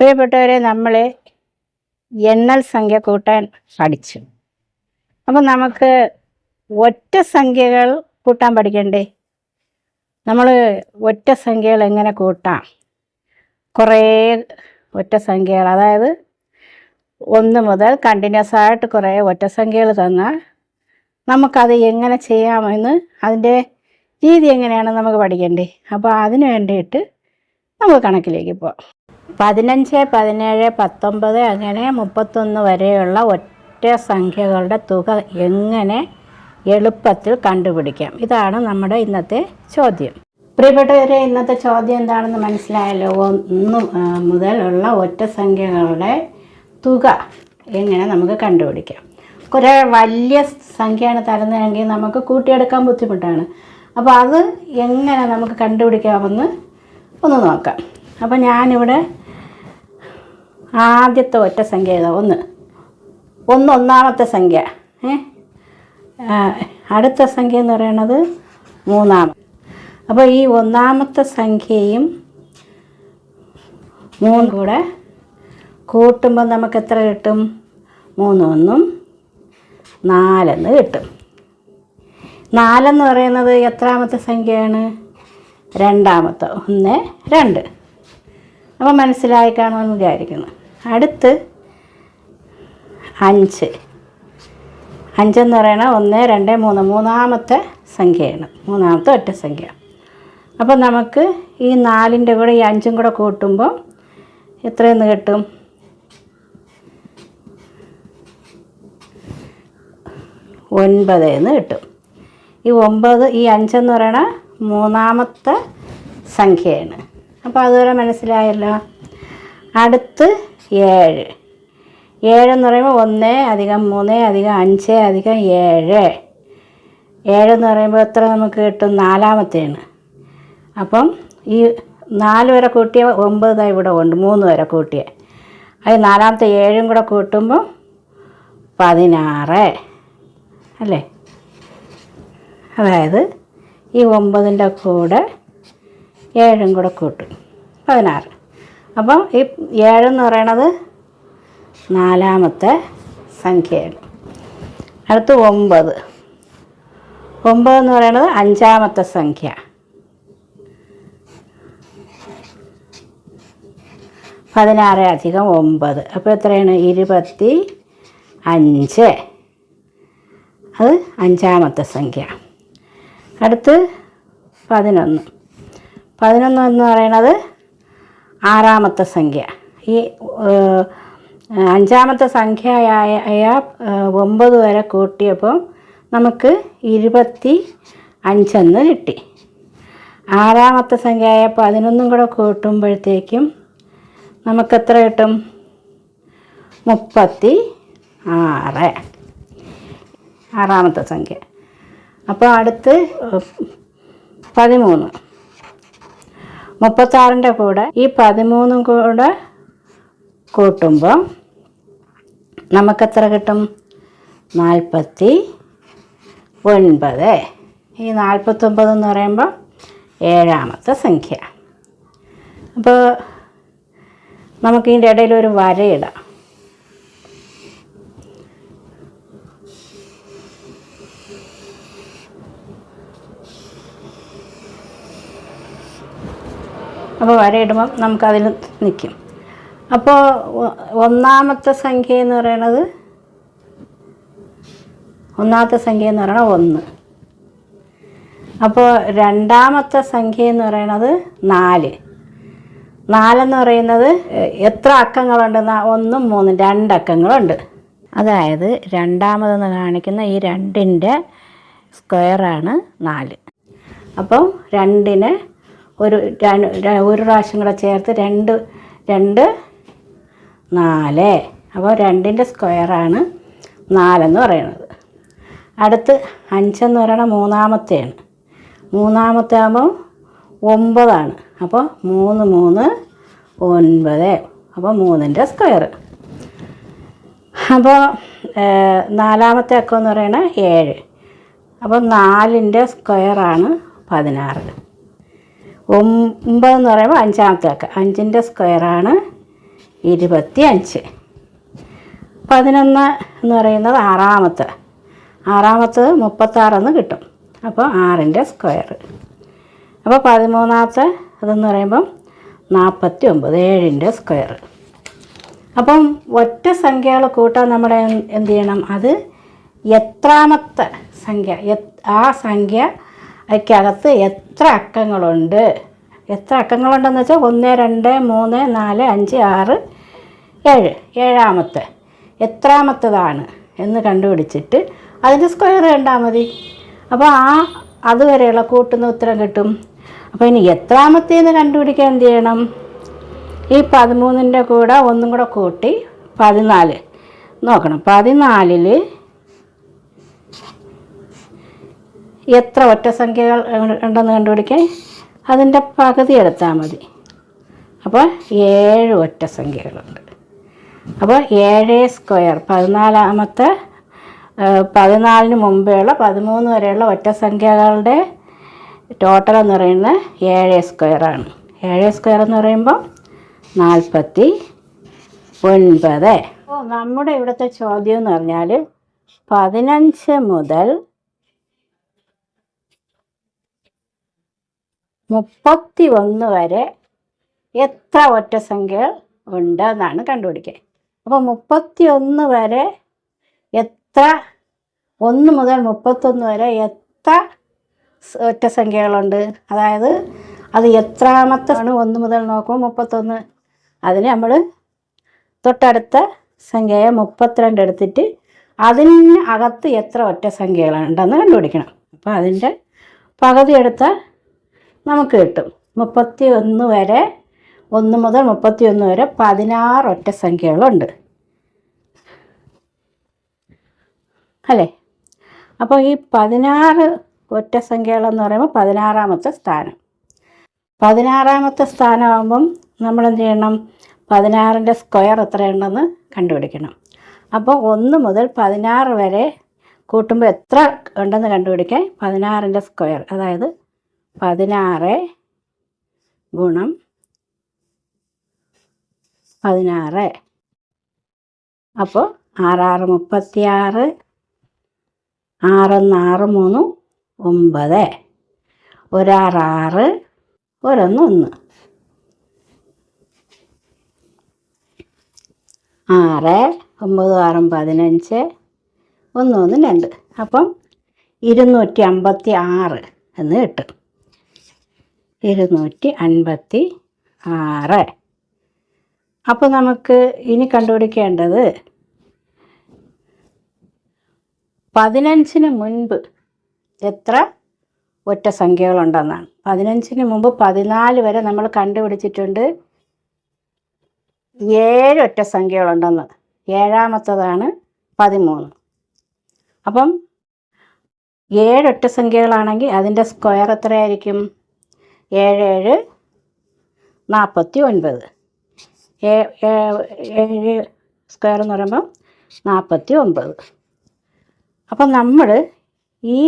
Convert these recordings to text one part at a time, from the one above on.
പ്രിയപ്പെട്ടവരെ നമ്മൾ എണ്ണൽ സംഖ്യ കൂട്ടാൻ പഠിച്ചു. അപ്പം നമുക്ക് ഒറ്റ സംഖ്യകൾ കൂട്ടാൻ പഠിക്കണ്ടേ? നമ്മൾ ഒറ്റ സംഖ്യകൾ എങ്ങനെ കൂട്ടാം? കുറേ ഒറ്റ സംഖ്യകൾ അതായത് ഒന്ന് മുതൽ കണ്ടിന്യൂസ് ആയിട്ട് കുറേ ഒറ്റ സംഖ്യകൾ തന്നാൽ നമുക്കത് എങ്ങനെ ചെയ്യാമെന്ന് അതിന്റെ രീതി എങ്ങനെയാണെന്ന് നമുക്ക് പഠിക്കണ്ടേ? അപ്പോൾ അതിന് വേണ്ടിയിട്ട് നമുക്ക് കണക്കിലേക്ക് പോവാം. പതിനഞ്ച് പതിനേഴ് പത്തൊമ്പത് അങ്ങനെ മുപ്പത്തൊന്ന് വരെയുള്ള ഒറ്റ സംഖ്യകളുടെ തുക എങ്ങനെ എളുപ്പത്തിൽ കണ്ടുപിടിക്കാം? ഇതാണ് നമ്മുടെ ഇന്നത്തെ ചോദ്യം. പ്രിയപ്പെട്ടവരെ ഇന്നത്തെ ചോദ്യം എന്താണെന്ന് മനസ്സിലായല്ലോ? ഒന്ന് മുതലുള്ള ഒറ്റ സംഖ്യകളുടെ തുക എങ്ങനെ നമുക്ക് കണ്ടുപിടിക്കാം? കുറേ വലിയ സംഖ്യയാണ് തരുന്നതെങ്കിൽ നമുക്ക് കൂട്ടിയെടുക്കാൻ ബുദ്ധിമുട്ടാണ്. അപ്പോൾ അത് എങ്ങനെ നമുക്ക് കണ്ടുപിടിക്കാമെന്ന് ഒന്ന് നോക്കാം. അപ്പോൾ ഞാനിവിടെ ആദ്യത്തെ ഒറ്റ സംഖ്യ ഏതാ? ഒന്ന്. ഒന്ന് ഒന്നാമത്തെ സംഖ്യ. അടുത്ത സംഖ്യ എന്ന് പറയണത് മൂന്നാമത് അപ്പോൾ ഈ ഒന്നാമത്തെ സംഖ്യയും മൂന്ന് കൂടെ കൂട്ടുമ്പോൾ നമുക്ക് എത്ര കിട്ടും? മൂന്നൊന്നും നാലെന്ന് കിട്ടും. നാലെന്ന് പറയുന്നത് എത്രാമത്തെ സംഖ്യയാണ്? രണ്ടാമത്തെ. ഒന്ന് രണ്ട്. അപ്പോൾ മനസ്സിലായി കാണുമെന്ന് വിചാരിക്കുന്നു. അടുത്ത് അഞ്ച്. അഞ്ചെന്ന് പറയണ ഒന്ന് രണ്ട് മൂന്ന്. മൂന്നാമത്തെ സംഖ്യയാണ്. മൂന്നാമത്തെ ഒറ്റ സംഖ്യ. അപ്പോൾ നമുക്ക് ഈ നാലിന്റെ കൂടെ ഈ അഞ്ചും കൂടെ കൂട്ടുമ്പോൾ എത്രയെന്ന് കിട്ടും? ഒൻപത് എന്ന് കിട്ടും. ഈ ഒമ്പത് ഈ അഞ്ചെന്ന് പറയണ മൂന്നാമത്തെ സംഖ്യയാണ്. അപ്പോൾ അതുവരെ മനസ്സിലായല്ലോ? അടുത്ത് ഏഴ്. ഏഴെന്ന് പറയുമ്പോൾ ഒന്ന് അധികം മൂന്ന് അധികം അഞ്ച് അധികം ഏഴ്. ഏഴെന്ന് പറയുമ്പോൾ എത്ര നമുക്ക് കിട്ടും? നാലാമത്തെയാണ് അപ്പം ഈ നാല് വരെ കൂട്ടിയ ഒമ്പത് ഇവിടെ ഉണ്ട് മൂന്ന് വരെ കൂട്ടിയ. അത് നാലാമത്തെ ഏഴും കൂടെ കൂട്ടുമ്പോൾ പതിനാറ്. അല്ലേ? അതായത് ഈ ഒമ്പതിന്റെ കൂടെ ഏഴും കൂടെ കൂട്ടും. പതിനാറ്. അപ്പം ഈ ഏഴെന്ന് പറയണത് നാലാമത്തെ സംഖ്യയാണ്. അടുത്ത് ഒമ്പത്. ഒമ്പത് എന്ന് പറയുന്നത് അഞ്ചാമത്തെ സംഖ്യ. പതിനാറ് അധികം ഒമ്പത്. അപ്പോൾ എത്രയാണ്? ഇരുപത്തി അഞ്ച്. അത് അഞ്ചാമത്തെ സംഖ്യ. അടുത്ത് പതിനൊന്ന്. പതിനൊന്ന് എന്ന് പറയുന്നത് ആറാമത്തെ സംഖ്യ. ഈ അഞ്ചാമത്തെ സംഖ്യയായ ഒമ്പത് വരെ കൂട്ടിയപ്പോൾ നമുക്ക് ഇരുപത്തി അഞ്ചെന്ന് കിട്ടി. ആറാമത്തെ സംഖ്യയായ പതിനൊന്നും കൂടെ കൂട്ടുമ്പോഴത്തേക്കും നമുക്ക് എത്ര കിട്ടും? മുപ്പത്തി ആറ്. ആറാമത്തെ സംഖ്യ. അപ്പോൾ അടുത്ത് പതിമൂന്ന്. മുപ്പത്താറിന്റെ കൂടെ ഈ പതിമൂന്നും കൂടെ കൂട്ടുമ്പോൾ നമുക്കെത്ര കിട്ടും? നാൽപ്പത്തി ഒൻപത്. ഈ നാൽപ്പത്തൊമ്പത് എന്ന് പറയുമ്പോൾ ഏഴാമത്തെ സംഖ്യ. അപ്പോൾ നമുക്കിതിന്റെ ഇടയിൽ ഒരു വരയിടാം അപ്പോൾ വരയിടുമ്പം നമുക്കതിൽ നിൽക്കും അപ്പോൾ ഒന്നാമത്തെ സംഖ്യ എന്ന് പറയണത് ഒന്നാമത്തെ സംഖ്യ എന്ന് പറയണത് ഒന്ന്. അപ്പോൾ രണ്ടാമത്തെ സംഖ്യ എന്ന് പറയണത് നാല്. നാലെന്ന് പറയുന്നത് എത്ര അക്കങ്ങളുണ്ട് ഒന്നും മൂന്നും രണ്ടക്കങ്ങളുണ്ട്. അതായത് രണ്ടാമതെന്ന് കാണിക്കുന്ന ഈ രണ്ടിന്റെ സ്ക്വയറാണ് നാല്. അപ്പം രണ്ടിന് ഒരു ഒരു പ്രാവശ്യം കൂടെ ചേർത്ത് രണ്ട് രണ്ട് നാല്. അപ്പോൾ രണ്ടിന്റെ സ്ക്വയറാണ് നാലെന്ന് പറയുന്നത്. അടുത്ത് അഞ്ചെന്ന് പറയുന്നത് മൂന്നാമത്തെയാണ്. മൂന്നാമത്തെ ആകുമ്പോൾ ഒമ്പതാണ്. അപ്പോൾ മൂന്ന് മൂന്ന് ഒൻപത്. അപ്പോൾ മൂന്നിന്റെ സ്ക്വയർ അപ്പോൾ നാലാമത്തെ അക്കം എന്ന് പറയുന്നത് ഏഴ്. അപ്പോൾ നാലിന്റെ സ്ക്വയറാണ് പതിനാറ്. ഒമ്പതെന്ന് പറയുമ്പോൾ അഞ്ചാമത്തെ അക്കം അഞ്ചിന്റെ സ്ക്വയറാണ് ഇരുപത്തി അഞ്ച് പതിനൊന്ന് എന്ന് പറയുന്നത് ആറാമത്തെ. ആറാമത്തത് മുപ്പത്താറെന്ന് കിട്ടും. അപ്പോൾ ആറിന്റെ സ്ക്വയർ അപ്പോൾ പതിമൂന്നാമത്തെ അതെന്ന് പറയുമ്പം നാൽപ്പത്തി ഒമ്പത് ഏഴിന്റെ സ്ക്വയർ അപ്പം ഒറ്റ സംഖ്യകൾ കൂട്ടാൻ നമ്മൾ എന്ത് ചെയ്യണം? അത് എത്രാമത്തെ സംഖ്യ ആ ആ സംഖ്യക്കകത്ത് എത്ര അക്കങ്ങളുണ്ട്? എത്ര അക്കങ്ങളുണ്ടെന്ന് വെച്ചാൽ ഒന്ന് രണ്ട് മൂന്ന് നാല് അഞ്ച് ആറ് ഏഴ്. ഏഴാമത്തെ. എത്രാമത്തതാണ് എന്ന് കണ്ടുപിടിച്ചിട്ട് അതിന്റെ സ്ക്വയർ കണ്ടാൽ മതി. അപ്പോൾ ആ അതുവരെയുള്ള കൂട്ടുന്ന ഉത്തരം കിട്ടും. അപ്പോൾ ഇനി എത്രാമത്തേന്ന് കണ്ടുപിടിക്കാൻ എന്ത് ചെയ്യണം? ഈ പതിമൂന്നിന്റെ കൂടെ ഒന്നും കൂടെ കൂട്ടി പതിനാല്. നോക്കണം. പതിനാലിൽ എത്ര ഒറ്റ സംഖ്യകൾ ഉണ്ടെന്ന് കണ്ടുപിടിക്കാൻ അതിന്റെ പകുതി എടുത്താൽ മതി. അപ്പോൾ ഏഴ് ഒറ്റ സംഖ്യകളുണ്ട്. അപ്പോൾ ഏഴ് സ്ക്വയർ പതിനാലാമത്തെ പതിനാലിന് മുമ്പെയുള്ള പതിമൂന്ന് വരെയുള്ള ഒറ്റ സംഖ്യകളുടെ ടോട്ടൽ എന്ന് പറയുന്നത് ഏഴ് സ്ക്വയറാണ് ഏഴ് സ്ക്വയർ എന്ന് പറയുമ്പോൾ നാൽപ്പത്തി ഒൻപത്. അപ്പോൾ നമ്മുടെ ഇവിടുത്തെ ചോദ്യം എന്ന് പറഞ്ഞാൽ പതിനഞ്ച് മുതൽ മുപ്പത്തി ഒന്ന് വരെ എത്ര ഒറ്റ സംഖ്യകൾ ഉണ്ട് എന്നാണ് കണ്ടുപിടിക്കുക അപ്പോൾ മുപ്പത്തി ഒന്ന് വരെ എത്ര ഒന്ന് മുതൽ മുപ്പത്തൊന്ന് വരെ എത്ര ഒറ്റ സംഖ്യകളുണ്ട്? അതായത് അത് എത്രാമത്തെ ആണ് ഒന്ന് മുതൽ നോക്കുമ്പോൾ മുപ്പത്തൊന്ന്. അതിന് നമ്മൾ തൊട്ടടുത്ത സംഖ്യയെ മുപ്പത്തിരണ്ട് എടുത്തിട്ട് അതിന് അകത്ത് എത്ര ഒറ്റ സംഖ്യകളുണ്ടെന്ന് കണ്ടുപിടിക്കണം. അപ്പോൾ അതിന്റെ പകുതി എടുത്താൽ നമുക്ക് കിട്ടും. മുപ്പത്തി ഒന്ന് വരെ ഒന്ന് മുതൽ മുപ്പത്തി ഒന്ന് വരെ പതിനാറ് ഒറ്റ സംഖ്യകളുണ്ട്. അല്ലേ? അപ്പോൾ ഈ പതിനാറ് ഒറ്റ സംഖ്യകളെന്ന് പറയുമ്പോൾ പതിനാറാമത്തെ സ്ഥാനം. പതിനാറാമത്തെ സ്ഥാനമാകുമ്പം നമ്മൾ എന്ത് ചെയ്യണം? പതിനാറിന്റെ സ്ക്വയർ എത്രയുണ്ടെന്ന് കണ്ടുപിടിക്കണം. അപ്പോൾ ഒന്ന് മുതൽ പതിനാറ് വരെ കൂട്ടുമ്പോൾ എത്ര ഉണ്ടെന്ന് കണ്ടുപിടിക്കാൻ പതിനാറിന്റെ സ്ക്വയർ അതായത് പതിനാറ് ഗുണം പതിനാറ്. അപ്പോൾ ആറാറ് മുപ്പത്തിയാറ് ആറൊന്ന് ആറ് മൂന്ന് ഒമ്പത്. ഒരാറാറ് ഒരൊന്ന് ഒന്ന് ആറ് ഒമ്പത് ആറും പതിനഞ്ച് ഒന്ന് ഒന്ന് രണ്ട്. അപ്പം ഇരുന്നൂറ്റി അമ്പത്തി ആറ് എന്ന് കിട്ടും. ഇരുന്നൂറ്റി അൻപത്തി ആറ് അപ്പോൾ നമുക്ക് ഇനി കണ്ടുപിടിക്കേണ്ടത് പതിനഞ്ചിന് മുൻപ് എത്ര ഒറ്റ സംഖ്യകളുണ്ടെന്നാണ്. പതിനഞ്ചിന് മുമ്പ് പതിനാല് വരെ നമ്മൾ കണ്ടുപിടിച്ചിട്ടുണ്ട്. ഏഴ് ഒറ്റ സംഖ്യകളുണ്ടെന്ന്. ഏഴാമത്തതാണ് പതിമൂന്ന്. അപ്പം ഏഴൊറ്റ സംഖ്യകളാണെങ്കിൽ അതിന്റെ സ്ക്വയർ എത്രയായിരിക്കും? ഏഴ് ഏഴ് നാൽപ്പത്തി ഒൻപത്. ഏഴ് സ്ക്വയർ എന്ന് പറയുമ്പം നാൽപ്പത്തി ഒൻപത്. അപ്പം നമ്മൾ ഈ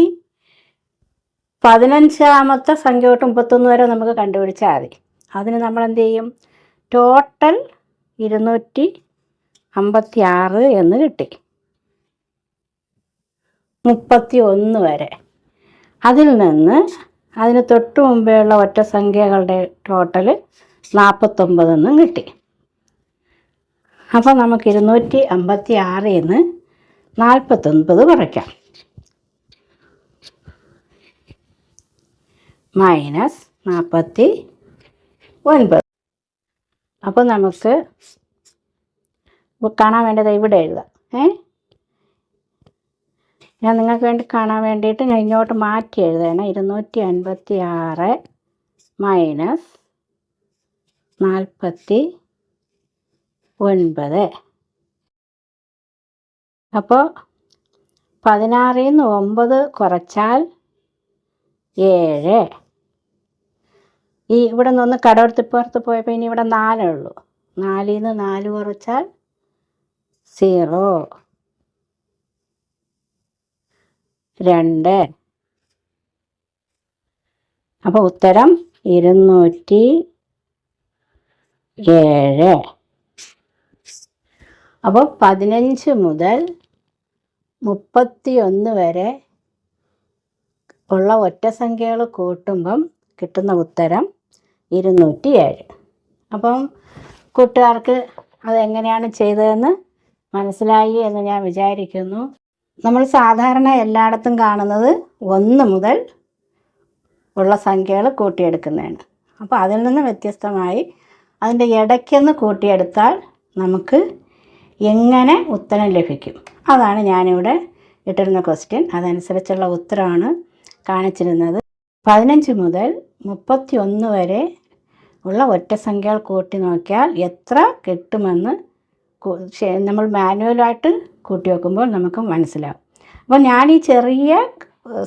പതിനഞ്ചാമത്തെ സംഖ്യ തൊട്ട് മുപ്പത്തൊന്ന് വരെ നമുക്ക് കണ്ടുപിടിച്ചാൽ മതി. അതിന് നമ്മൾ എന്ത് ചെയ്യും? ടോട്ടൽ ഇരുന്നൂറ്റി അമ്പത്തി ആറ് എന്ന് കിട്ടി. മുപ്പത്തി ഒന്ന് വരെ. അതിൽ നിന്ന് അതിന് തൊട്ട് മുമ്പേയുള്ള ഒറ്റ സംഖ്യകളുടെ ടോട്ടൽ നാൽപ്പത്തൊമ്പതെന്നും കിട്ടി. അപ്പോൾ നമുക്ക് ഇരുന്നൂറ്റി അമ്പത്തി ആറിൽ നിന്ന് നാൽപ്പത്തൊൻപത് കുറയ്ക്കാം. മൈനസ് നാൽപ്പത്തി ഒൻപത്. അപ്പോൾ നമുക്ക് കാണാൻ വേണ്ടത് ഇവിടെ എഴുതാം. ഏ? ഞാൻ നിങ്ങൾക്ക് വേണ്ടി കാണാൻ വേണ്ടിയിട്ട് ഞാൻ ഇങ്ങോട്ട് മാറ്റി എഴുതണം. ഇരുന്നൂറ്റി അൻപത്തി ആറ് മൈനസ് നാൽപ്പത്തി ഒൻപത്. അപ്പോൾ പതിനാറിൽ നിന്ന് ഒമ്പത് കുറച്ചാൽ ഏഴ്. ഈ ഇവിടെ നിന്ന് കടവെടുത്തിപ്പുറത്ത് പോയപ്പോൾ ഇനി ഇവിടെ നാലേ ഉള്ളൂ. നാലിൽ നിന്ന് നാല് കുറച്ചാൽ സീറോ. രണ്ട്. അപ്പോൾ ഉത്തരം ഇരുന്നൂറ്റി ഏഴ്. അപ്പോൾ പതിനഞ്ച് മുതൽ മുപ്പത്തി ഒന്ന് വരെ ഉള്ള ഒറ്റ സംഖ്യകൾ കൂട്ടുമ്പം കിട്ടുന്ന ഉത്തരം ഇരുന്നൂറ്റി ഏഴ്. അപ്പം കൂട്ടുകാർക്ക് അതെങ്ങനെയാണ് ചെയ്തതെന്ന് മനസ്സിലായി എന്ന് ഞാൻ വിചാരിക്കുന്നു. നമ്മൾ സാധാരണ എല്ലായിടത്തും കാണുന്നത് ഒന്ന് മുതൽ ഉള്ള സംഖ്യകൾ കൂട്ടിയെടുക്കുന്നതാണ്. അപ്പോൾ അതിൽ നിന്ന് വ്യത്യസ്തമായി അതിന്റെ ഇടയ്ക്കൊന്ന് കൂട്ടിയെടുത്താൽ നമുക്ക് എങ്ങനെ ഉത്തരം ലഭിക്കും? അതാണ് ഞാനിവിടെ ഇട്ടിരുന്ന ക്വസ്റ്റ്യൻ അതനുസരിച്ചുള്ള ഉത്തരമാണ് കാണിച്ചിരുന്നത്. പതിനഞ്ച് മുതൽ മുപ്പത്തി ഒന്ന് വരെ ഉള്ള ഒറ്റ സംഖ്യകൾ കൂട്ടി നോക്കിയാൽ എത്ര കിട്ടുമെന്ന് നമ്മൾ മാനുവലായിട്ട് കൂട്ടി വെക്കുമ്പോൾ നമുക്ക് മനസ്സിലാവും. അപ്പോൾ ഞാൻ ഈ ചെറിയ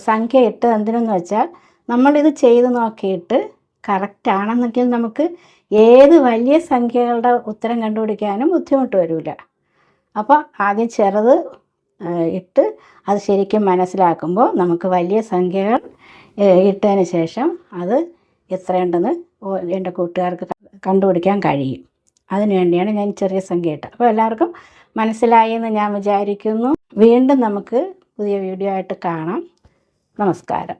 സംഖ്യ ഇട്ട് എന്തിനെന്ന് വെച്ചാൽ നമ്മളിത് ചെയ്ത് നോക്കിയിട്ട് കറക്റ്റ് ആണെന്നെങ്കിൽ നമുക്ക് ഏത് വലിയ സംഖ്യകളുടെ ഉത്തരം കണ്ടുപിടിക്കാനും ബുദ്ധിമുട്ട് വരില്ല. അപ്പോൾ ആദ്യം ചെറുത് ഇട്ട് അത് ശരിക്കും മനസ്സിലാക്കുമ്പോൾ നമുക്ക് വലിയ സംഖ്യകൾ ഇട്ടതിന് ശേഷം അത് എത്രയുണ്ടെന്ന് എന്റെ കൂട്ടുകാർക്ക് കണ്ടുപിടിക്കാൻ കഴിയും. അതിനുവേണ്ടിയാണ് ഞാൻ ചെറിയ സംഖ്യ ഇട്ടത്. അപ്പോൾ എല്ലാവർക്കും മനസ്സിലായി എന്ന് ഞാൻ വിചാരിക്കുന്നു. വീണ്ടും നമുക്ക് പുതിയ വീഡിയോ ആയിട്ട് കാണാം. നമസ്കാരം.